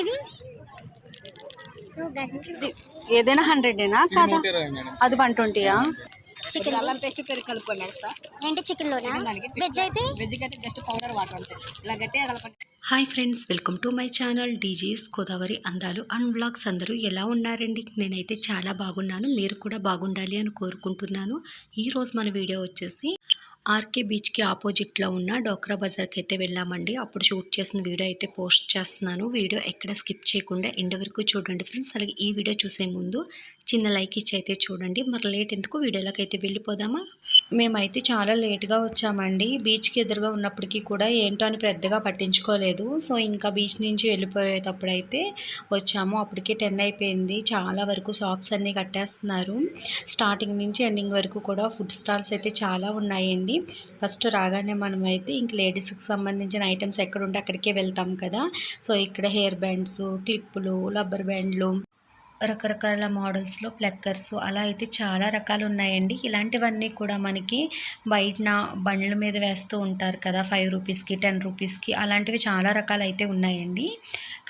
ఇవి? ఏదైనా హండ్రెడేనా కాదా? అది వన్ ట్వంటీయా చికెన్ అల్లం పేస్ట్ పెరుగు కలుపుకోండి ఎక్స్ట్రా ఏంటి చికెన్ లోనా దానికి వెజ్ అయితే? వెజ్కి అయితే జస్ట్ పౌడర్ వాటర్ అంతే. ఇలా గట్టిగా కలపండి. Hi friends welcome to my channel DG's Godavari అందాలు అండ్ బ్లాగ్స్ అందరూ ఎలా ఉన్నారండి? నేనైతే చాలా బాగున్నాను. మీరు కూడా బాగుండాలి అని కోరుకుంటున్నాను. ఈరోజు మన వీడియో వచ్చేసి ఆర్కే బీచ్కి ఆపోజిట్లో ఉన్న డోక్రా బజార్కి అయితే వెళ్ళామండి. అప్పుడు షూట్ చేసిన వీడియో అయితే పోస్ట్ చేస్తున్నాను. వీడియో ఎక్కడ స్కిప్ చేయకుండా ఎండ్ వరకు చూడండి ఫ్రెండ్స్. అలాగే ఈ వీడియో చూసే ముందు చిన్న లైక్ ఇచ్చి అయితే చూడండి. మరి లేట్ ఎందుకు? వీడియోలోకి అయితే వెళ్ళిపోదామా? మేమైతే చాలా లేట్గా వచ్చామండి. బీచ్కి ఎదురుగా ఉన్నప్పటికీ కూడా ఏంటో అని పెద్దగా పట్టించుకోలేదు. సో ఇంకా బీచ్ నుంచి వెళ్ళిపోయేటప్పుడు అయితే వచ్చాము. అప్పటికే టెన్ అయిపోయింది. చాలా వరకు షాప్స్ అన్నీ కట్టేస్తున్నారు. స్టార్టింగ్ నుంచి ఎండింగ్ వరకు కూడా ఫుడ్ స్టాల్స్ అయితే చాలా ఉన్నాయండి. ఫస్ట్ రాగానే మనం అయితే ఇంక లేడీస్కి సంబంధించిన ఐటమ్స్ ఎక్కడ ఉంటే అక్కడికే వెళ్తాం కదా. సో ఇక్కడ హెయిర్ బ్యాండ్స్ క్లిప్పులు రబ్బర్ బ్యాండ్లు రకరకాల మోడల్స్లో ప్లక్కర్స్ అలా అయితే చాలా రకాలు ఉన్నాయండి ఇలాంటివన్నీ కూడా మనకి బయటన బండ్ల మీద వేస్తూ ఉంటారు కదా ఫైవ్ రూపీస్కి టెన్ రూపీస్కి అలాంటివి చాలా రకాలు అయితే ఉన్నాయండి.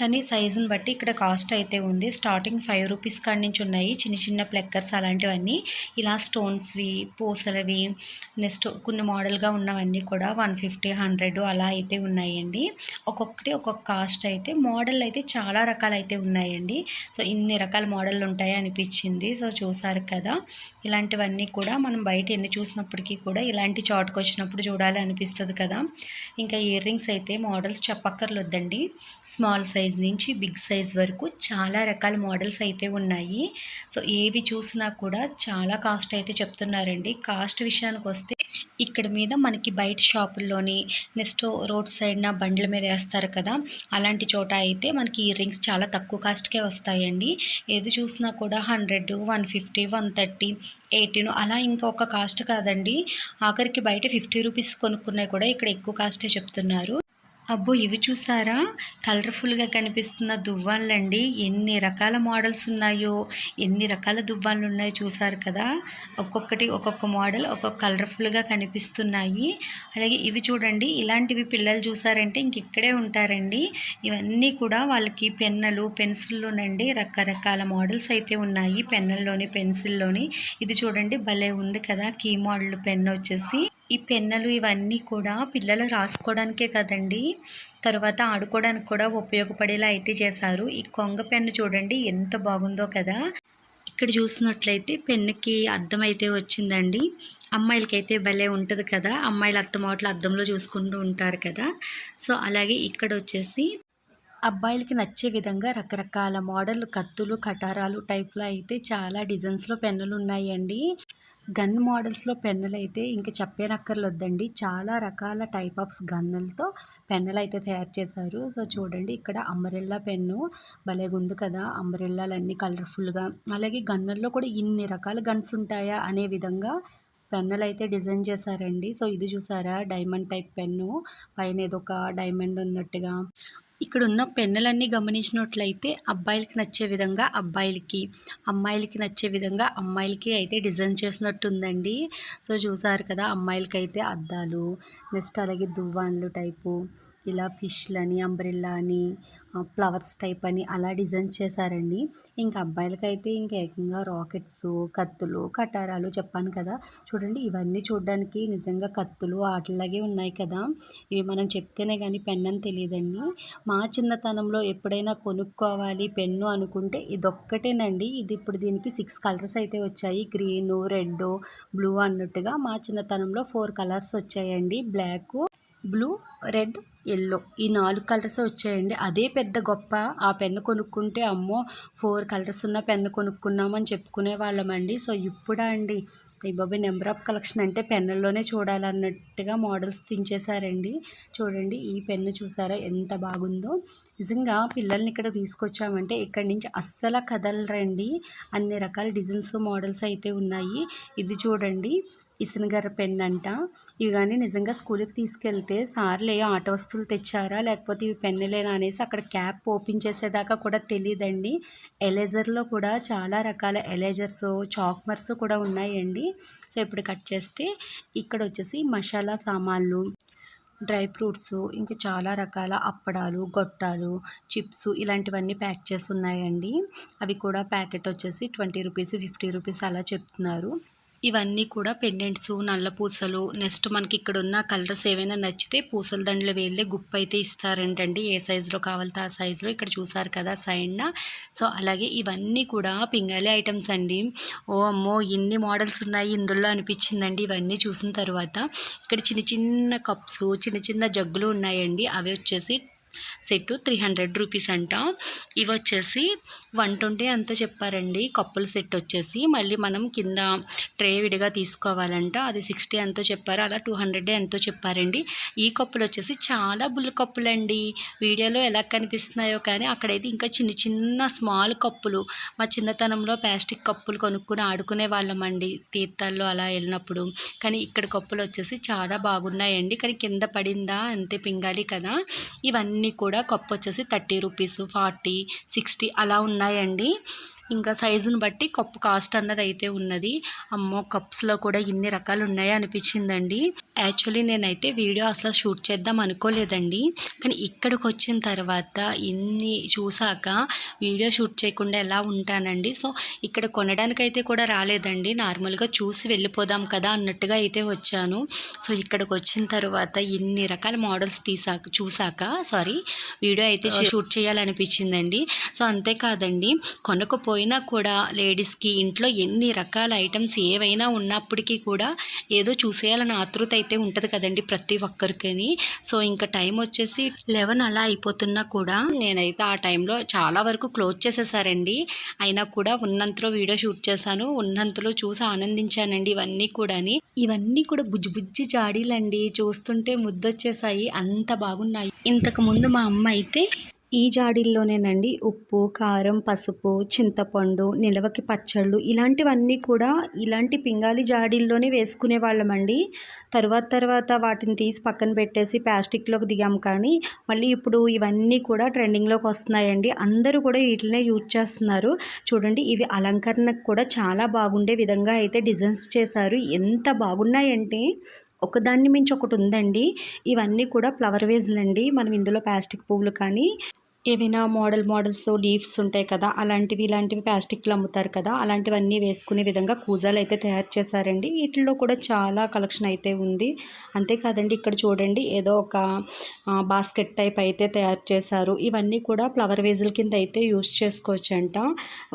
కానీ సైజుని బట్టి ఇక్కడ కాస్ట్ అయితే ఉంది. స్టార్టింగ్ ఫైవ్ రూపీస్ కాడి నుంచి ఉన్నాయి. చిన్న చిన్న ప్లక్కర్స్ అలాంటివన్నీ. ఇలా స్టోన్స్వి పూసలవి నెక్స్ట్ కొన్ని మోడల్గా ఉన్నవన్నీ కూడా వన్ ఫిఫ్టీ హండ్రెడ్ అలా అయితే ఉన్నాయండి. ఒక్కొక్కటి ఒక్కొక్క కాస్ట్ అయితే మోడల్ అయితే చాలా రకాలు అయితే ఉన్నాయండి. సో ఇన్ని రకాల మోడల్ ఉంటాయి అనిపించింది. సో చూసారు కదా. ఇలాంటివన్నీ కూడా మనం బయట ఎన్ని చూసినప్పటికీ కూడా ఇలాంటి చోటుకు వచ్చినప్పుడు చూడాలి అనిపిస్తుంది కదా. ఇంకా ఇయర్ రింగ్స్ అయితే మోడల్స్ చెప్పక్కర్లొద్దండి. స్మాల్ సైజ్ నుంచి బిగ్ సైజ్ వరకు చాలా రకాల మోడల్స్ అయితే ఉన్నాయి. సో ఏవి చూసినా కూడా చాలా కాస్ట్ అయితే చెప్తున్నారండి. కాస్ట్ విషయానికి వస్తే ఇక్కడ మీద మనకి బయట షాపుల్లోని నెక్స్ట్ రోడ్ సైడ్న బండ్ల మీద వేస్తారు కదా. అలాంటి చోట అయితే మనకి ఇయర్ రింగ్స్ చాలా తక్కువ కాస్ట్కే వస్తాయండి. ఏది చూసినా కూడా hundred one fifty one thirty eighteen అలా ఇంకా ఒక కాస్ట్ కాదండి. ఆఖరికి బయట ఫిఫ్టీ రూపీస్ కొనుక్కున్నాయి కూడా ఇక్కడ ఎక్కువ కాస్టే చెప్తున్నారు. అబ్బో ఇవి చూసారా? కలర్ఫుల్గా కనిపిస్తున్న దువ్వాళ్ళండి ఎన్ని రకాల మోడల్స్ ఉన్నాయో ఎన్ని రకాల దువ్వాళ్ళు ఉన్నాయో చూసారు కదా? ఒక్కొక్కటి ఒక్కొక్క మోడల్ ఒక్కొక్క కలర్ఫుల్గా కనిపిస్తున్నాయి. అలాగే ఇవి చూడండి ఇలాంటివి పిల్లలు చూసారంటే ఇంక ఇక్కడే ఉంటారండి. ఇవన్నీ కూడా వాళ్ళకి పెన్నులు పెన్సిల్లోనండి రకరకాల మోడల్స్ అయితే ఉన్నాయి. పెన్నుల్లోని పెన్సిల్లోని. ఇది చూడండి భలే ఉంది కదా కీ మోడల్ పెన్ వచ్చేసి. ఈ పెన్నులు ఇవన్నీ కూడా పిల్లలు రాసుకోవడానికే కదండి. తర్వాత ఆడుకోవడానికి కూడా ఉపయోగపడేలా అయితే చేశారు. ఈ కొంగ పెన్ను చూడండి ఎంత బాగుందో కదా. ఇక్కడ చూసినట్లయితే పెన్నుకి అద్దం అయితే వచ్చిందండి. అమ్మాయిలకైతే భలే ఉంటుంది కదా. అమ్మాయిలు అత్తమాటలు అద్దంలో చూసుకుంటూ ఉంటారు కదా. సో అలాగే ఇక్కడ వచ్చేసి అబ్బాయిలకి నచ్చే విధంగా రకరకాల మోడల్ కత్తులు కటారాలు టైప్లో అయితే చాలా డిజైన్స్లో పెన్నులు ఉన్నాయండి. గన్ మోడల్స్లో పెన్నులు అయితే ఇంకా చెప్పేనక్కర్లొద్దండి. చాలా రకాల టైప్ ఆఫ్స్ గన్నులతో పెన్నులు అయితే తయారు చేశారు. సో చూడండి ఇక్కడ అంబరెల్లా పెన్ను భలేగా ఉంది కదా! అంబరెల్లాలన్నీ కలర్ఫుల్గా. అలాగే గన్నుల్లో కూడా ఇన్ని రకాల గన్స్ ఉంటాయా అనే విధంగా పెన్నులు అయితే డిజైన్ చేశారండి. సో ఇది చూసారా? Diamond type pen. పైన ఏదో ఒక డైమండ్ ఉన్నట్టుగా. ఇక్కడ ఉన్న పెన్నులన్నీ గమనించినట్లయితే అబ్బాయిలకి నచ్చే విధంగా అబ్బాయిలకి అమ్మాయిలకి నచ్చే విధంగా అమ్మాయిలకి అయితే డిజైన్ చేసినట్టుందండి. సో చూసారు కదా అమ్మాయిలకి అయితే అద్దాలు నెక్స్ట్ అలాగే దువ్వాన్లు టైపు ఇలా ఫిష్లని అంబ్రెల్లా అని ఫ్లవర్స్ టైప్ అని అలా డిజైన్ చేశారండి. ఇంకా అబ్బాయిలకైతే ఇంకా ఏకంగా రాకెట్స్ కత్తులు కటారాలు చెప్పాను కదా. చూడండి ఇవన్నీ చూడడానికి నిజంగా కత్తులు ఆటలాగే ఉన్నాయి కదా. ఇవి మనం చెప్తేనే కానీ పెన్ అని తెలియదండి. మా చిన్నతనంలో ఎప్పుడైనా కొనుక్కోవాలి పెన్ను అనుకుంటే ఇదొక్కటేనండి. ఇది ఇప్పుడు దీనికి సిక్స్ కలర్స్ అయితే వచ్చాయి. గ్రీను రెడ్ బ్లూ అన్నట్టుగా మా చిన్నతనంలో ఫోర్ కలర్స్ వచ్చాయండి. బ్లాక్ బ్లూ రెడ్ ఎల్లో ఈ నాలుగు కలర్స్ వచ్చాయండి. అదే పెద్ద గొప్ప. ఆ పెన్ను కొనుక్కుంటే అమ్మో ఫోర్ కలర్స్ ఉన్న పెన్ను కొనుక్కున్నామని చెప్పుకునే వాళ్ళమండి. సో ఇప్పుడా అండి? ఈ నెంబర్ ఆఫ్ కలెక్షన్ అంటే పెన్నుల్లోనే చూడాలన్నట్టుగా మోడల్స్ దించేశారండి. చూడండి ఈ పెన్ను చూసారా ఎంత బాగుందో. నిజంగా పిల్లల్ని ఇక్కడ తీసుకొచ్చామంటే ఇక్కడి నుంచి అస్సలు కదలరండి. అన్ని రకాల డిజైన్స్ మోడల్స్ అయితే ఉన్నాయి. ఇది చూడండి ఇసునగర్ర పెన్ అంట ఇవి కానీ నిజంగా స్కూల్కి తీసుకెళ్తే సార్లు ఆట వస్తువులు తెచ్చారా? లేకపోతే ఇవి పెన్నులేనా అనేసి అక్కడ క్యాప్ ఓపెన్ చేసేదాకా కూడా తెలియదండి ఎలేజర్లో కూడా చాలా రకాల ఎలేజర్స్ చాక్మర్స్ కూడా ఉన్నాయండి. సో ఇప్పుడు కట్ చేస్తే ఇక్కడ వచ్చేసి మసాలా సామాన్లు డ్రై ఫ్రూట్స్ ఇంకా చాలా రకాల అప్పడాలు గొట్టాలు చిప్స్ ఇలాంటివన్నీ ప్యాక్ చేసి ఉన్నాయండి. అవి కూడా ప్యాకెట్ వచ్చేసి ట్వంటీ రూపీస్ ఫిఫ్టీ రూపీస్ అలా చెప్తున్నారు. ఇవన్నీ కూడా పెండెంట్స్ నల్ల పూసలు నెక్స్ట్ మనకి ఇక్కడ ఉన్న కలర్స్ ఏవైనా నచ్చితే పూసల దండలు వేళ్ళే గుప్ప అయితే ఇస్తారంటండి. ఏ సైజులో కావాలితే ఆ సైజులో ఇక్కడ చూసారు కదా సైడ్న సో అలాగే ఇవన్నీ కూడా పింగాలి ఐటమ్స్ అండి. ఓ అమ్మో ఇన్ని మోడల్స్ ఉన్నాయి ఇందులో అనిపించిందండి ఇవన్నీ చూసిన తర్వాత. ఇక్కడ చిన్న చిన్న కప్స్ చిన్న చిన్న జగ్గులు ఉన్నాయండి. అవి వచ్చేసి సెట్ త్రీ హండ్రెడ్ రూపీస్ అంట. ఇవి వచ్చేసి వన్ ట్వంటీ అంతా చెప్పారండి. కప్పుల సెట్ వచ్చేసి మళ్ళీ మనం కింద ట్రే విడిగా తీసుకోవాలంట. అది సిక్స్టీ ఎంతో చెప్పారు. అలా టూ హండ్రెడ్ ఎంతో చెప్పారండి. ఈ కప్పులు వచ్చేసి చాలా బుల్ల కప్పులండి. వీడియోలో ఎలా కనిపిస్తున్నాయో కానీ అక్కడైతే ఇంకా చిన్న చిన్న స్మాల్ కప్పులు. మా చిన్నతనంలో ప్లాస్టిక్ కప్పులు కొనుక్కుని ఆడుకునే వాళ్ళమండి తీర్థాల్లో అలా వెళ్ళినప్పుడు. కానీ ఇక్కడ కప్పులు వచ్చేసి చాలా బాగున్నాయండి. కానీ కింద పడిందా? అంతే పింగాలి కదా. ఇవన్నీ కూడా కప్పు వచ్చేసి థర్టీ రూపీస్ ఫార్టీ సిక్స్టీ అలా ఉన్నాయండి. ఇంకా సైజుని బట్టి కప్పు కాస్ట్ అన్నది అయితే ఉన్నది. అమ్మో కప్స్లో కూడా ఇన్ని రకాలు ఉన్నాయా అనిపించిందండి. యాక్చువల్లీ నేనైతే వీడియో అసలు షూట్ చేద్దాం అనుకోలేదండి. కానీ ఇక్కడికి వచ్చిన తర్వాత ఇన్ని చూసాక వీడియో షూట్ చేయకుండా ఎలా ఉంటానండి. సో ఇక్కడ కొనడానికైతే కూడా రాలేదండి. నార్మల్గా చూసి వెళ్ళిపోదాం కదా అన్నట్టుగా అయితే వచ్చాను. సో ఇక్కడికి వచ్చిన తర్వాత ఇన్ని రకాల మోడల్స్ తీసాక చూసాక సారీ వీడియో అయితే షూట్ చేయాలనిపించిందండి. సో అంతేకాదండి కొనకపోయినా కూడా లేడీస్కి ఇంట్లో ఎన్ని రకాల ఐటమ్స్ ఏవైనా ఉన్నప్పటికీ కూడా ఏదో చూసేయాలని ఆతృత అయితే ఉంటుంది కదండి ప్రతి ఒక్కరికి సో ఇంకా టైం వచ్చేసి లెవెన్ అలా అయిపోతున్నా కూడా నేనైతే ఆ టైంలో చాలా వరకు క్లోజ్ చేసేసారండి. అయినా కూడా ఉన్నంతలో వీడియో షూట్ చేశాను ఉన్నంతలో చూసి ఆనందించానండి ఇవన్నీ కూడాని. ఇవన్నీ కూడా బుజ్జి బుజ్జి జాడీలండి చూస్తుంటే ముద్దొచ్చేసాయి అంత బాగున్నాయి. ఇంతకు ముందు మా అమ్మ అయితే ఈ జాడీల్లోనేనండి ఉప్పు కారం పసుపు చింతపండు నిలవకి పచ్చళ్ళు ఇలాంటివన్నీ కూడా ఇలాంటి పింగాలి జాడీల్లోనే వేసుకునే వాళ్ళమండి తర్వాత తర్వాత వాటిని తీసి పక్కన పెట్టేసి ప్లాస్టిక్లోకి దిగాం కానీ మళ్ళీ ఇప్పుడు ఇవన్నీ కూడా ట్రెండింగ్లోకి వస్తున్నాయండి. అందరూ కూడా వీటినే యూజ్ చేస్తున్నారు. చూడండి ఇవి అలంకరణకు కూడా చాలా బాగుండే విధంగా అయితే డిజైన్స్ చేశారు. ఎంత బాగున్నాయంటే ఒకదాన్ని మించి ఒకటి ఉందండి. ఇవన్నీ కూడా ఫ్లవర్ వేజ్లండి. మనం ఇందులో ప్లాస్టిక్ పువ్వులు కానీ ఏవైనా మోడల్ మోడల్స్ లీవ్స్ ఉంటాయి కదా అలాంటివి ఇలాంటివి ప్లాస్టిక్లో అమ్ముతారు కదా అలాంటివన్నీ వేసుకునే విధంగా కూజాలు అయితే తయారు చేశారండి. వీటిల్లో కూడా చాలా కలెక్షన్ అయితే ఉంది. అంతేకాదండి ఇక్కడ చూడండి ఏదో ఒక బాస్కెట్ టైప్ అయితే తయారు చేశారు. ఇవన్నీ కూడా ఫ్లవర్ వేజుల కింద అయితే యూస్ చేసుకోవచ్చంట.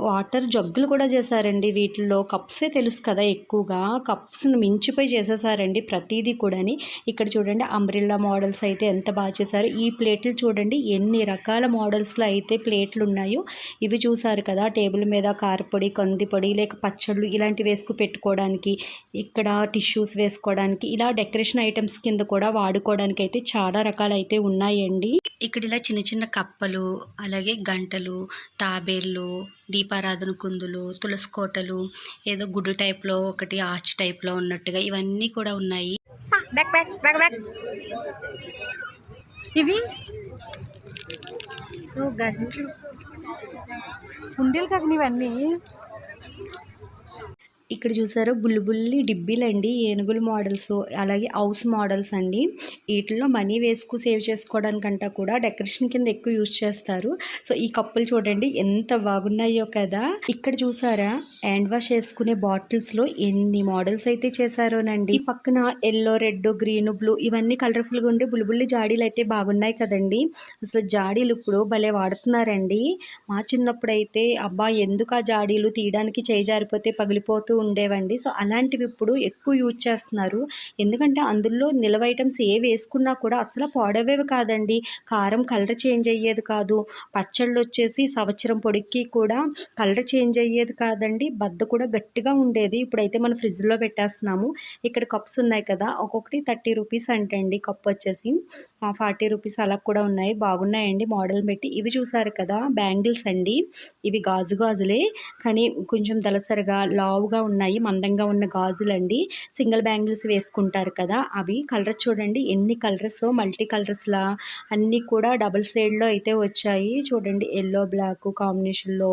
వాటర్ జగ్గులు కూడా చేశారండి వీటిల్లో. కప్సే తెలుసు కదా ఎక్కువగా. కప్స్ని మించిపోయి చేసేసారండి ప్రతిదీ కూడాని. ఇక్కడ చూడండి అంబ్రిల్లా మోడల్స్ అయితే ఎంత బాగా చేశారు. ఈ ప్లేట్లు చూడండి ఎన్ని రకాల మోడల్స్లో అయితే ప్లేట్లు ఉన్నాయో ఇవి చూసారు కదా టేబుల్ మీద కారపొడి కందిపొడి లేక పచ్చళ్ళు ఇలాంటివి వేసుకు పెట్టుకోవడానికి ఇక్కడ టిష్యూస్ వేసుకోవడానికి ఇలా డెకరేషన్ ఐటమ్స్ కింద కూడా వాడుకోవడానికి అయితే చాలా రకాలు అయితే ఉన్నాయండి. ఇక్కడ ఇలా చిన్న చిన్న కప్పలు అలాగే గంటలు తాబేళ్ళు దీపారాధన కుందులు తులసి కోటలు ఏదో గుడ్డు టైప్లో ఒకటి ఆర్చ్ టైప్లో ఉన్నట్టుగా ఇవన్నీ కూడా ఉన్నాయి. Back back back back. ఇవి సో గంటలు కుండీలు కదా ఇవన్నీ. ఇక్కడ చూసారు? బుల్లి బుల్లి డిబ్బీలండి. ఏనుగుల మోడల్స్ అలాగే హౌస్ మోడల్స్ అండి. వీటిల్లో మనీ వేసుకు సేవ్ చేసుకోవడానికంటా కూడా డెకరేషన్ కింద ఎక్కువ యూజ్ చేస్తారు. సో ఈ కప్పులు చూడండి ఎంత బాగున్నాయో కదా. ఇక్కడ చూసారా? హ్యాండ్ వాష్ చేసుకునే బాటిల్స్లో ఎన్ని మోడల్స్ అయితే చేశారోనండి. ఈ పక్కన ఎల్లో రెడ్ గ్రీన్ బ్లూ ఇవన్నీ కలర్ఫుల్గా ఉండే బుల్లిబుల్లి జాడీలు అయితే బాగున్నాయి కదండి. అసలు జాడీలు ఇప్పుడు భలే వాడుతున్నారండి. మా చిన్నప్పుడు అయితే అబ్బా ఎందుకు ఆ జాడీలు తీయడానికి చేయి జారిపోతే పగిలిపోతూ ఉండేవండి. సో అలాంటివి ఇప్పుడు ఎక్కువ యూజ్ చేస్తున్నారు. ఎందుకంటే అందులో నిల్వ ఐటమ్స్ ఏ వేసుకున్నా కూడా అసలు పాడవేవి కాదండి. కారం కలర్ చేంజ్ అయ్యేది కాదు. పచ్చళ్ళు వచ్చేసి సంవత్సరం పొడికి కూడా కలర్ చేంజ్ అయ్యేది కాదండి. బద్ద కూడా గట్టిగా ఉండేది. ఇప్పుడైతే మనం ఫ్రిడ్జ్లో పెట్టేస్తున్నాము. ఇక్కడ కప్స్ ఉన్నాయి కదా ఒక్కొక్కటి థర్టీ రూపీస్ అంటండి కప్ వచ్చేసి. ఫార్టీ రూపీస్ అలా కూడా ఉన్నాయి. బాగున్నాయండి మోడల్ పెట్టి. ఇవి చూసారు కదా బ్యాంగిల్స్ అండి. ఇవి గాజు గాజులే. కానీ కొంచెం దలసరిగా లావుగా ఉన్నాయి. మందంగా ఉన్న గాజులండి. సింగిల్ బ్యాంగిల్స్ వేసుకుంటారు కదా అవి. కలర్ చూడండి ఎన్ని కలర్స్ మల్టీ కలర్స్లా అన్నీ కూడా డబుల్ షేడ్లో అయితే వచ్చాయి. చూడండి ఎల్లో బ్లాక్ కాంబినేషన్లో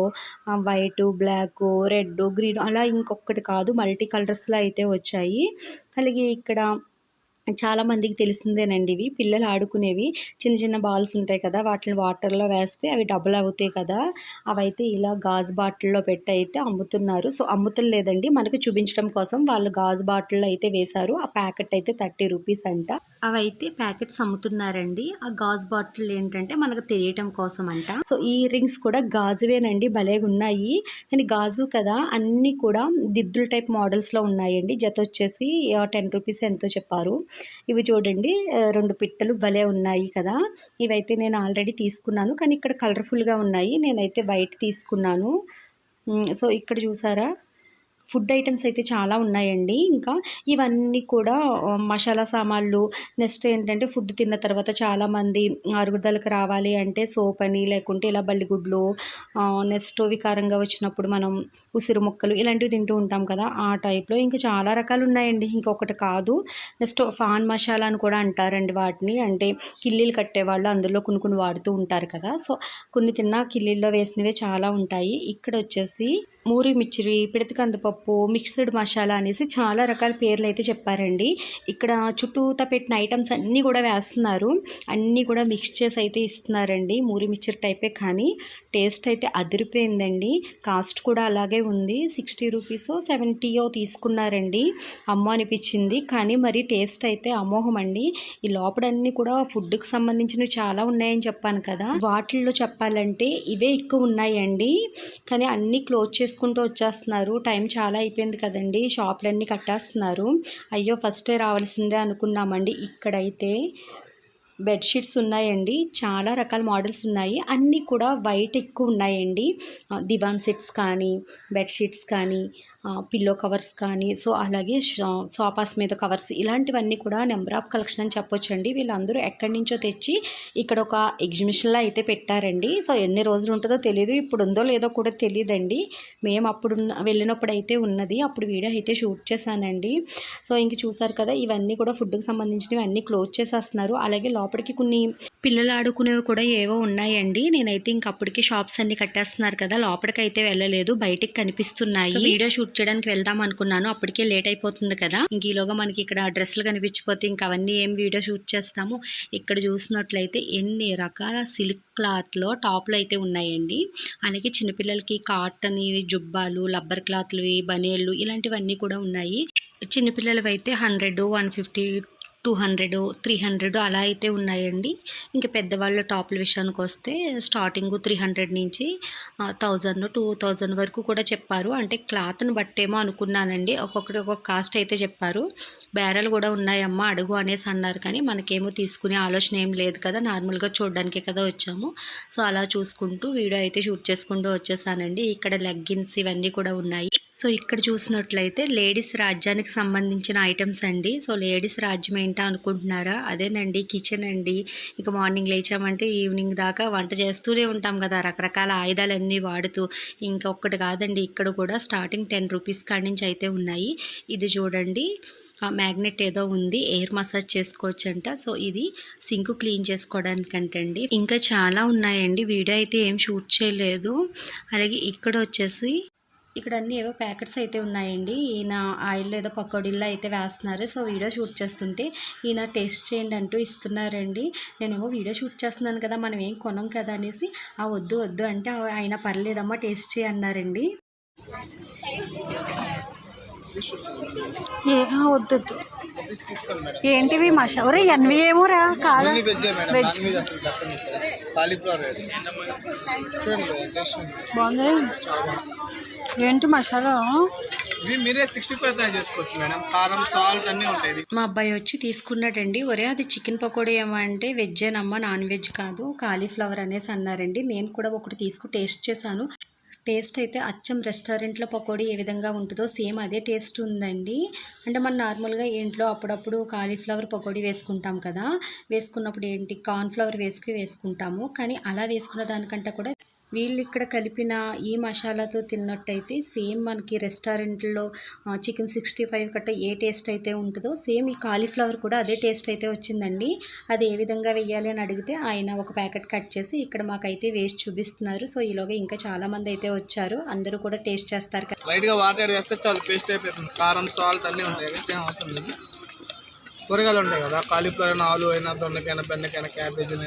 వైట్ బ్లాక్ రెడ్ గ్రీన్ అలా ఇంకొకటి కాదు మల్టీ కలర్స్లో అయితే వచ్చాయి. అలాగే ఇక్కడ చాలా మందికి తెలిసిందేనండి ఇవి. పిల్లలు ఆడుకునేవి. చిన్న చిన్న బాల్స్ ఉంటాయి కదా వాటిని వాటర్లో వేస్తే అవి డబుల్ అవుతాయి కదా. అవైతే ఇలా గాజు బాటిల్లో పెట్టి అయితే అమ్ముతున్నారు. సో అమ్ముతలేదండి మనకు చూపించడం కోసం వాళ్ళు గాజు బాటిల్లో అయితే వేశారు. ఆ ప్యాకెట్ అయితే థర్టీ రూపీస్ అంట. అవైతే ప్యాకెట్స్ అమ్ముతున్నారండి. ఆ గాజు బాటిల్ ఏంటంటే మనకు తెలియటం కోసం అంట. సో ఈ రింగ్స్ కూడా గాజువేనండి. భలేగా ఉన్నాయి. కానీ గాజు కదా అన్నీ కూడా దిద్దుల టైప్ మోడల్స్లో ఉన్నాయండి. జత వచ్చేసి టెన్ రూపీస్ ఎంతో చెప్పారు. ఇవి చూడండి రెండు పిట్టలు భలే ఉన్నాయి కదా. ఇవైతే నేను ఆల్రెడీ తీసుకున్నాను కానీ ఇక్కడ కలర్ఫుల్గా ఉన్నాయి. నేనైతే వైట్ తీసుకున్నాను. సో ఇక్కడ చూసారా? ఫుడ్ ఐటమ్స్ అయితే చాలా ఉన్నాయండి. ఇంకా ఇవన్నీ కూడా మసాలా సామాన్లు నెక్స్ట్ ఏంటంటే ఫుడ్ తిన్న తర్వాత చాలామంది అరుగుదలకు రావాలి అంటే సోప్ అని లేకుంటే ఇలా బల్లిగుడ్లు నెక్స్ట్ వికారంగా వచ్చినప్పుడు మనం ఉసిరి ముక్కలు ఇలాంటివి తింటూ ఉంటాం కదా ఆ టైప్లో. ఇంకా చాలా రకాలు ఉన్నాయండి. ఇంకొకటి కాదు నెక్స్ట్ ఫాన్ మసాలా అని కూడా అంటారండి వాటిని. అంటే కిల్లీలు కట్టేవాళ్ళు అందులో కొన్ని కొన్ని వాడుతూ ఉంటారు కదా. సో కొన్ని తిన్నా కిల్లీల్లో వేసినవే చాలా ఉంటాయి. ఇక్కడ వచ్చేసి మూరి మిచ్చిరి పిడత కందిపప్పు పప్పు మిక్స్డ్ మసాలా అనేసి చాలా రకాల పేర్లు అయితే చెప్పారండి. ఇక్కడ చుట్టూతా పెట్టిన ఐటమ్స్ అన్నీ కూడా వేస్తున్నారు. అన్నీ కూడా మిక్స్ చేసి అయితే ఇస్తున్నారండి. మూరి మిక్చర్ టైపే కానీ. టేస్ట్ అయితే అదిరిపోయిందండి. కాస్ట్ కూడా అలాగే ఉంది. సిక్స్టీ రూపీస్ సెవెంటీయో తీసుకున్నారండి. అమ్మో అనిపించింది. కానీ మరి టేస్ట్ అయితే అమోహం అండి ఈ లోపలన్నీ కూడా ఫుడ్కి సంబంధించినవి చాలా ఉన్నాయని చెప్పాను కదా. వాటిల్లో చెప్పాలంటే ఇవే ఎక్కువ ఉన్నాయండి. కానీ అన్నీ క్లోజ్ చేసుకుంటూ వచ్చేస్తున్నారు. టైం చాలా అయిపోయింది కదండి. షాపులన్నీ కట్టేస్తున్నారు. అయ్యో ఫస్టే రావాల్సిందే అనుకున్నామండి. ఇక్కడైతే బెడ్షీట్స్ ఉన్నాయండి. చాలా రకాల మోడల్స్ ఉన్నాయి. అన్నీ కూడా వైట్ ఎక్కువ ఉన్నాయండి. దివాన్ సెట్స్ కానీ బెడ్షీట్స్ కానీ పిల్లో కవర్స్ కానీ సో అలాగే సోఫాస్ మీద కవర్స్ ఇలాంటివన్నీ కూడా నెంబర్ ఆఫ్ కలెక్షన్ అని చెప్పొచ్చండి. వీళ్ళందరూ ఎక్కడి నుంచో తెచ్చి ఇక్కడ ఒక ఎగ్జిబిషన్లో అయితే పెట్టారండి. సో ఎన్ని రోజులు ఉంటుందో తెలియదు ఇప్పుడు ఉందో లేదో కూడా తెలియదండి మేము అప్పుడు వెళ్ళినప్పుడు అయితే ఉన్నది అప్పుడు వీడియో అయితే షూట్ చేశానండి. సో ఇంక చూసారు కదా ఇవన్నీ కూడా ఫుడ్కి సంబంధించినవి అన్నీ క్లోజ్ చేసేస్తున్నారు. అలాగే లోపలికి కొన్ని పిల్లలు ఆడుకునేవి కూడా ఏవో ఉన్నాయండి. నేనైతే ఇంక అప్పటికి షాప్స్ అన్ని కట్టేస్తున్నారు కదా లోపలికి అయితే వెళ్ళలేదు బయటికి కనిపిస్తున్నాయి. వీడియో షూట్ చేయడానికి వెళ్దాం అనుకున్నాను. అప్పటికే లేట్ అయిపోతుంది కదా. ఇంక ఈలోగా మనకి ఇక్కడ డ్రెస్సులు కనిపించిపోతే ఇంకా అవన్నీ ఏం వీడియో షూట్ చేస్తాము. ఇక్కడ చూసినట్లయితే ఎన్ని రకాల సిల్క్ క్లాత్లో టాప్లు అయితే ఉన్నాయండి. అలాగే చిన్నపిల్లలకి కాటన్ జుబ్బాలు లబ్బర్ క్లాత్లు బనేళ్ళు ఇలాంటివన్నీ కూడా ఉన్నాయి. చిన్నపిల్లలవి అయితే hundred one fifty two hundred three hundred అలా అయితే ఉన్నాయండి. ఇంకా పెద్దవాళ్ళ టాప్ల విషయానికి వస్తే స్టార్టింగ్ త్రీ హండ్రెడ్ నుంచి థౌజండ్ టూ థౌజండ్ వరకు కూడా చెప్పారు. అంటే క్లాత్ని బట్టేమో అనుకున్నానండి. ఒక్కొక్కటి ఒక్కొక్క కాస్ట్ అయితే చెప్పారు. బేరాలు కూడా ఉన్నాయమ్మా అడుగు అనేసి అన్నారు. కానీ మనకేమో తీసుకునే ఆలోచన ఏం లేదు కదా. నార్మల్గా చూడడానికే కదా వచ్చాము. సో అలా చూసుకుంటూ వీడియో అయితే షూట్ చేసుకుంటూ వచ్చేసానండి. ఇక్కడ లెగ్గిన్స్ ఇవన్నీ కూడా ఉన్నాయి. సో ఇక్కడ చూసినట్లయితే లేడీస్ రాజ్యానికి సంబంధించిన ఐటమ్స్ అండి. సో లేడీస్ రాజ్యం ఏంటా అనుకుంటున్నారా? అదేనండి కిచెన్ అండి. ఇక మార్నింగ్ లేచామంటే ఈవినింగ్ దాకా వంట చేస్తూనే ఉంటాం కదా రకరకాల ఆయుధాలన్నీ వాడుతూ. ఇంకా ఒక్కటి కాదండి ఇక్కడ కూడా స్టార్టింగ్ టెన్ రూపీస్ కాడి నుంచి అయితే ఉన్నాయి. ఇది చూడండి మ్యాగ్నెట్ ఏదో ఉంది ఎయిర్ మసాజ్ చేసుకోవచ్చంట. సో ఇది సింక్ క్లీన్ చేసుకోవడానికంటండి. ఇంకా చాలా ఉన్నాయండి వీడియో అయితే ఏం షూట్ చేయలేదు. అలాగే ఇక్కడ వచ్చేసి ఇక్కడ అన్ని ఏవో ప్యాకెట్స్ అయితే ఉన్నాయండి. ఈయన ఆయిల్ ఏదో పకోడీల్లో అయితే వేస్తున్నారు. సో వీడియో షూట్ చేస్తుంటే ఈయన టేస్ట్ చేయండి అంటూ ఇస్తున్నారండి. నేనేమో వీడియో షూట్ చేస్తున్నాను కదా మనం ఏం కొనం కదా అనేసి ఆ వద్దు వద్దు అంటే ఆయన పర్లేదమ్మా టేస్ట్ చేయి అన్నారండి. ఏ వద్దు ఏంటివి మషా ఒరే ఎన్వి ఏమో రా కాదా? వెజ్. బాగుంది. ఏంటి మసాలా ఇవి మీరే సిక్స్టీ ఫైవ్ తయారు చేసుకోవచ్చు మేడం. కారం సాల్ట్ అన్నీ ఉంటాయి ఇది. మా అబ్బాయి వచ్చి తీసుకున్నాడండి. ఒరే అది చికెన్ పకోడీ ఏమంటే వెజ్జేనమ్మా నాన్ వెజ్ కాదు. కాలీఫ్లవర్ అనేసి అన్నారండి. నేను కూడా ఒకటి తీసుకు టేస్ట్ చేశాను. టేస్ట్ అయితే అచ్చం రెస్టారెంట్లో పకోడీ ఏ విధంగా ఉంటుందో సేమ్ అదే టేస్ట్ ఉందండి. అంటే మనం నార్మల్గా ఇంట్లో అప్పుడప్పుడు కాలీఫ్లవర్ పకోడీ వేసుకుంటాం కదా వేసుకున్నప్పుడు ఏంటి కార్న్ఫ్లవర్ వేసుకుని వేసుకుంటాము. కానీ అలా వేసుకున్న దానికంటే కూడా వీళ్ళు ఇక్కడ కలిపిన ఈ మసాలాతో తిన్నట్టయితే సేమ్ మనకి రెస్టారెంట్లో చికెన్ సిక్స్టీ ఫైవ్ కట్ట ఏ టేస్ట్ అయితే ఉంటుందో సేమ్ ఈ కాలీఫ్లవర్ కూడా అదే టేస్ట్ అయితే వచ్చిందండి. అది ఏ విధంగా వేయాలి అని అడిగితే ఆయన ఒక ప్యాకెట్ కట్ చేసి ఇక్కడ మాకైతే వేస్ట్ చూపిస్తున్నారు. సో ఈలోగా ఇంకా చాలామంది అయితే వచ్చారు. అందరూ కూడా టేస్ట్ చేస్తారు లైట్గా వాటర్ చేస్తే చాలా పేస్ట్ అయిపోతుంది. కారం సాల్ట్ అన్నీ ఉంటాయి. అవసరం లేదు. కూరగాయలు ఉంటాయి కదా కాలీఫ్లవర్ ఆలు అయినా దొండకైనా బెండకైనా క్యాబేజ్ అయినా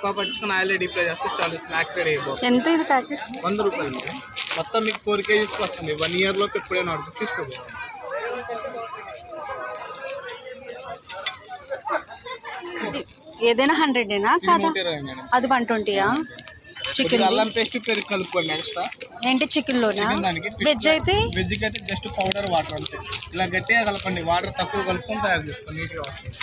ఒక్క పట్టుకుని ఆయిల్ డీప్ ఫ్రై చేస్తే చాలు స్నాక్స్ రెడీ అయిపోతుంది ఎంత ఇది ప్యాకెట్ వంద రూపాయలు. మొత్తం మీకు ఫోర్ కేజీస్కి వస్తుంది. వన్ ఇయర్లోకి ఎప్పుడైనా అడుగు తీసుకోండి ఏదైనా హండ్రెడేనా ఇది కాదా? అది వన్ ట్వంటీయా చికెన్ అల్లం పేస్ట్ పెరుగు కలుపుకోండి ఎక్స్ట్రా ఏంటి చికెన్ దానికి వెజ్ అయితే? వెజ్కి అయితే జస్ట్ పౌడర్ వాటర్ అంతే. ఇలా గట్టిగా కలపండి. వాటర్ తక్కువ కలుపుకొని తయారు చేసుకోండి నీట్గా వస్తుంది.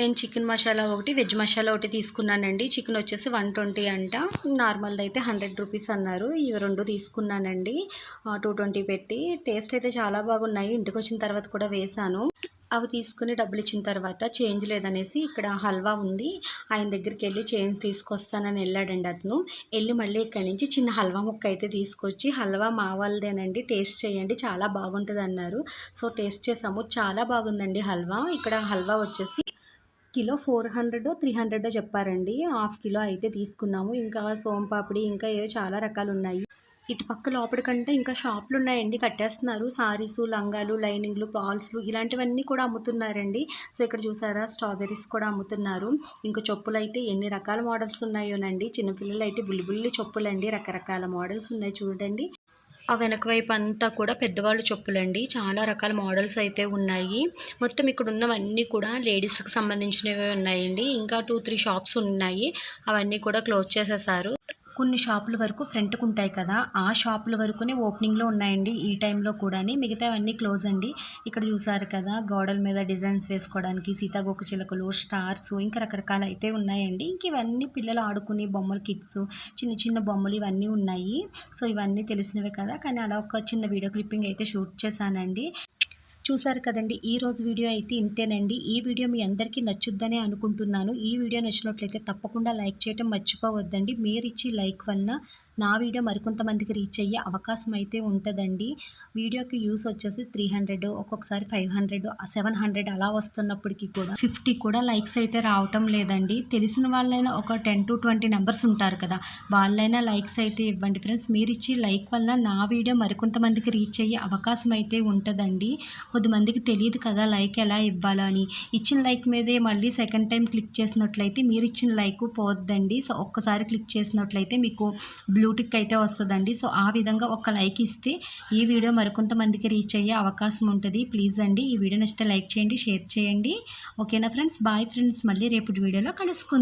నేను చికెన్ మసాలా ఒకటి వెజ్ మసాలా ఒకటి తీసుకున్నానండి. చికెన్ వచ్చేసి వన్ ట్వంటీ అంట. నార్మల్ది అయితే హండ్రెడ్ రూపీస్ అన్నారు. ఇవి రెండు తీసుకున్నానండి. టూ ట్వంటీ పెట్టి. టేస్ట్ అయితే చాలా బాగున్నాయి. ఇంటికి వచ్చిన తర్వాత కూడా వేశాను అవి తీసుకుని డబ్బులు ఇచ్చిన తర్వాత చేంజ్ లేదనేసి ఇక్కడ హల్వా ఉంది. ఆయన దగ్గరికి వెళ్ళి చేంజ్ తీసుకొస్తానని వెళ్ళాడండి అతను. వెళ్ళి మళ్ళీ ఇక్కడ నుంచి చిన్న హల్వా ముక్క అయితే తీసుకొచ్చి హల్వా మా వాళ్ళదేనండి టేస్ట్ చేయండి. చాలా బాగుంటుంది అన్నారు సో టేస్ట్ చేసాము. చాలా బాగుందండి హల్వా. ఇక్కడ హల్వా వచ్చేసి kilo four hundred three hundred చెప్పారండి. హాఫ్ కిలో అయితే తీసుకున్నాము. ఇంకా సోంపాపిడి ఇంకా ఏవో చాలా రకాలు ఉన్నాయి ఇటు పక్క లోపలి కంటే ఇంకా షాపులు ఉన్నాయండి. కట్టేస్తున్నారు. సారీస్ లంగాలు లైనింగ్లు పాల్స్లు ఇలాంటివన్నీ కూడా అమ్ముతున్నారండి. సో ఇక్కడ చూసారా? స్ట్రాబెర్రీస్ కూడా అమ్ముతున్నారు. ఇంకా చెప్పులు అయితే ఎన్ని రకాల మోడల్స్ ఉన్నాయోనండి. చిన్నపిల్లలు అయితే బుల్లిబుల్లి చెప్పులండి. రకరకాల మోడల్స్ ఉన్నాయి చూడండి. ఆ వెనక వైపు అంతా కూడా పెద్దవాళ్ళు చెప్పులండి. చాలా రకాల మోడల్స్ అయితే ఉన్నాయి. మొత్తం ఇక్కడ ఉన్నవన్నీ కూడా లేడీస్కి సంబంధించినవి ఉన్నాయండి. ఇంకా టూ త్రీ షాప్స్ ఉన్నాయి. అవన్నీ కూడా క్లోజ్ చేసేసారు. కొన్ని షాపుల వరకు ఫ్రంట్కు ఉంటాయి కదా ఆ షాపుల వరకునే ఓపెనింగ్లో ఉన్నాయండి ఈ టైంలో కూడాని. మిగతావన్నీ క్లోజ్ అండి. ఇక్కడ చూసారు కదా గోడల మీద డిజైన్స్ వేసుకోవడానికి సీతాకోక చిలకలు స్టార్స్ ఇంకా రకరకాలు అయితే ఉన్నాయండి. ఇంక ఇవన్నీ పిల్లలు ఆడుకునే బొమ్మలు కిట్స్ చిన్న చిన్న బొమ్మలు ఇవన్నీ ఉన్నాయి. సో ఇవన్నీ తెలిసినవే కదా కానీ అలా ఒక చిన్న వీడియో క్లిప్పింగ్ అయితే షూట్ చేశానండి. చూసారు కదండి ఈ రోజు వీడియో అయితే ఇంతేనండి. ఈ వీడియో మీ అందరికీ నచ్చుద్దనే అనుకుంటున్నాను. ఈ వీడియో నచ్చినట్లయితే తప్పకుండా లైక్ చేయటం మర్చిపోవద్దండి. మీరు ఇచ్చి లైక్ వలన నా వీడియో మరికొంతమందికి రీచ్ అయ్యే అవకాశం అయితే ఉంటుందండి. వీడియోకి యూస్ వచ్చేసి త్రీ హండ్రెడ్ ఒక్కొక్కసారి ఫైవ్ హండ్రెడ్ సెవెన్ హండ్రెడ్ అలా వస్తున్నప్పటికీ కూడా ఫిఫ్టీ కూడా లైక్స్ అయితే రావటం లేదండి. తెలిసిన వాళ్ళైనా ఒక టెన్ టు ట్వంటీ నెంబర్స్ ఉంటారు కదా వాళ్ళైనా లైక్స్ అయితే ఇవ్వండి ఫ్రెండ్స్. మీరు ఇచ్చి లైక్ వల్ల నా వీడియో మరికొంతమందికి రీచ్ అయ్యే అవకాశం అయితే ఉంటుందండి. కొద్దిమందికి తెలియదు కదా లైక్ ఎలా ఇవ్వాలని. ఇచ్చిన లైక్ మీదే మళ్ళీ సెకండ్ టైం క్లిక్ చేసినట్లయితే మీరు ఇచ్చిన లైక్ పోద్దండి. సో ఒక్కసారి క్లిక్ చేసినట్లయితే మీకు బ్లూటిక్ అయితే వస్తుందండి. సో ఆ విధంగా ఒక లైక్ ఇస్తే ఈ వీడియో మరికొంతమందికి రీచ్ అయ్యే అవకాశం ఉంటుంది. ప్లీజ్ అండి ఈ వీడియో నచ్చితే లైక్ చేయండి షేర్ చేయండి. ఓకేనా ఫ్రెండ్స్? Bye friends. మళ్ళీ రేపటి వీడియోలో కలుసుకుందాం.